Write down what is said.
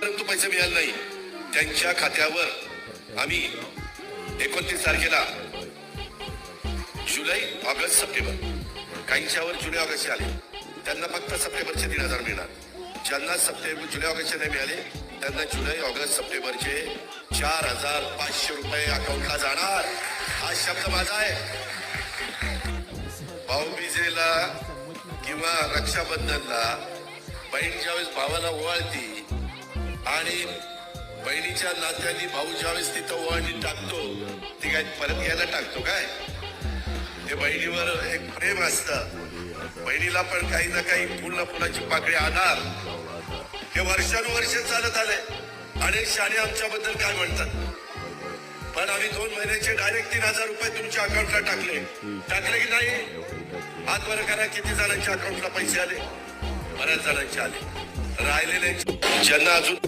परंतु पैसे मिळाले नाही. त्यांच्या खात्यावर आम्ही एकोणतीस तारखेला जुलै ऑगस्ट सप्टेंबर काहींच्यावर जुलै ऑगस्टचे आले. त्यांना फक्त सप्टेंबरचे तीन हजार मिळणार. ज्यांना सप्टेंबर जुलै ऑगस्टचे नाही मिळाले त्यांना जुलै ऑगस्ट सप्टेंबरचे चार हजार पाचशे रुपये अकाउंटला जाणार. हा शब्द माझा आहे. भाऊबीजेला किंवा रक्षाबंधनला बहीण ज्यावेळेस भावाला ओवाळती आणि बहिणीच्या नात्याने भाऊ ज्यावेळेस तिथं ओवाळणी टाकतो ती काय परत घ्यायला टाकतो काय? हे बहिणीवर एक प्रेम असतं. बहिणीला पण काही ना काही फुल फुलाची पाकळी आधार हे वर्षानुवर्ष चालत आले अनेक शाळे आमच्याबद्दल काय म्हणतात? पण आम्ही दोन महिन्याचे डायरेक्ट तीन हजार रुपये तुमच्या अकाउंटला टाकले. टाकले की नाही? हात बरं करा किती जणांच्या अकाउंटला पैसे आले? बऱ्याच जणांचे आले. राहिलेले ज्यांना अजून